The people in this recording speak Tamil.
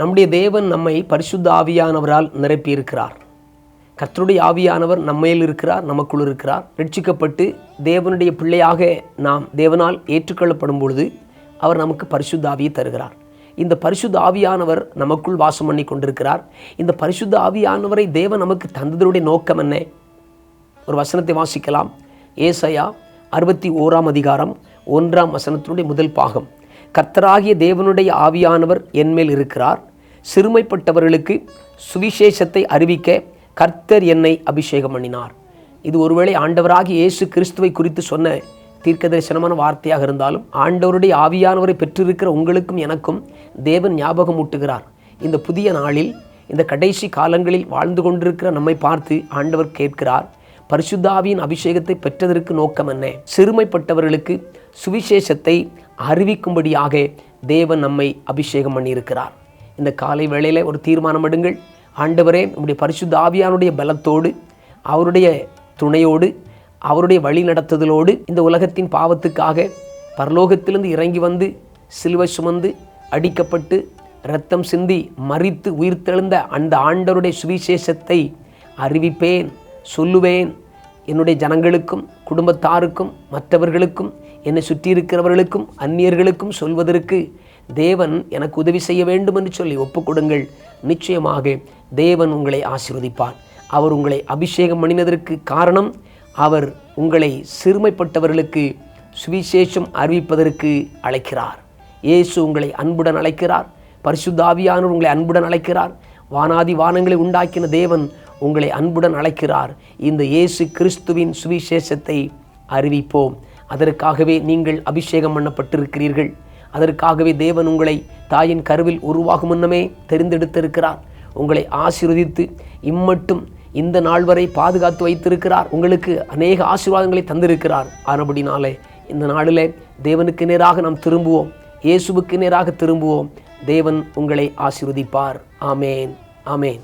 நம்முடைய தேவன் நம்மை பரிசுத்த ஆவியானவரால் நிரப்பியிருக்கிறார். கர்த்தருடைய ஆவியானவர் நம்மையில் இருக்கிறார் நமக்குள் இருக்கிறார். ரட்சிக்கப்பட்டு தேவனுடைய பிள்ளையாக நாம் தேவனால் ஏற்றுக்கொள்ளப்படும் பொழுது அவர் நமக்கு பரிசுத்த ஆவியை தருகிறார். இந்த பரிசுத்த ஆவியானவர் நமக்குள் வாசம் பண்ணி கொண்டிருக்கிறார். இந்த பரிசுத்த ஆவியானவரை தேவன் நமக்கு தந்ததனுடைய நோக்கம் என்ன? ஒரு வசனத்தை வாசிக்கலாம். ஏசையா அறுபத்தி ஓராம் அதிகாரம் ஒன்றாம் வசனத்தினுடைய முதல் பாகம். கர்த்தராகிய தேவனுடைய ஆவியானவர் என்மேல் இருக்கிறார். சிறுமைப்பட்டவர்களுக்கு சுவிசேஷத்தை அறிவிக்க கர்த்தர் என்னை அபிஷேகம் பண்ணினார். இது ஒருவேளை ஆண்டவராகி இயேசு கிறிஸ்துவை குறித்து சொன்ன தீர்க்க தரிசனமான வார்த்தையாக இருந்தாலும் ஆண்டவருடைய ஆவியானவரை பெற்றிருக்கிற உங்களுக்கும் எனக்கும் தேவன் ஞாபகம் ஊட்டுகிறார். இந்த புதிய நாளில் இந்த கடைசி காலங்களில் வாழ்ந்து கொண்டிருக்கிற நம்மை பார்த்து ஆண்டவர் கேட்கிறார் பரிசுத்தாவியின் அபிஷேகத்தை பெற்றதற்கு நோக்கம் என்ன? சிறுமைப்பட்டவர்களுக்கு சுவிசேஷத்தை அறிவிக்கும்படியாக தேவன் நம்மை அபிஷேகம் பண்ணியிருக்கிறார். இந்த காலை வேளையில் ஒரு தீர்மானம் எடுங்கள். ஆண்டவரே நம்முடைய பரிசுத்த ஆவியானுடைய பலத்தோடு அவருடைய துணையோடு அவருடைய வழி நடத்துதலோடு இந்த உலகத்தின் பாவத்துக்காக பரலோகத்திலிருந்து இறங்கி வந்து சிலுவை சுமந்து அடிக்கப்பட்டு இரத்தம் சிந்தி மறித்து உயிர்த்தெழுந்த அந்த ஆண்டவருடைய சுவிசேஷத்தை அறிவிப்பேன் சொல்லுவேன். என்னுடைய ஜனங்களுக்கும் குடும்பத்தாருக்கும் மற்றவர்களுக்கும் என்னை சுற்றி இருக்கிறவர்களுக்கும் அந்நியர்களுக்கும் சொல்வதற்கு தேவன் எனக்கு உதவி செய்ய வேண்டும் என்று சொல்லி ஒப்புக்கொடுங்கள். நிச்சயமாக தேவன் உங்களை ஆசீர்வதிப்பார். அவர் உங்களை அபிஷேகம் பண்ணினதற்கு காரணம் அவர் உங்களை சிறுமைப்பட்டவர்களுக்கு சுவிசேஷம் அறிவிப்பதற்கு அழைக்கிறார். இயேசு உங்களை அன்புடன் அழைக்கிறார். பரிசுத்தாவியானவர் உங்களை அன்புடன் அழைக்கிறார். வானாதி வானங்களை உண்டாக்கின தேவன் உங்களை அன்புடன் அழைக்கிறார். இந்த இயேசு கிறிஸ்துவின் சுவிசேஷத்தை அறிவிப்போம். அதற்காகவே நீங்கள் அபிஷேகம் பண்ணப்பட்டிருக்கிறீர்கள். அதற்காகவே தேவன் உங்களை தாயின் கருவில் உருவாகும் முன்னமே தெரிந்தெடுத்திருக்கிறார். உங்களை ஆசீர்வதித்து இம்மட்டும் இந்த நாள் வரை பாதுகாத்து வைத்திருக்கிறார். உங்களுக்கு அநேக ஆசீர்வாதங்களை தந்திருக்கிறார். ஆனபடினாலே இந்த நாளில் தேவனுக்கு நேராக நாம் திரும்புவோம். இயேசுவுக்கு நேராக திரும்புவோம். தேவன் உங்களை ஆசீர்வதிப்பார். ஆமேன். ஆமேன்.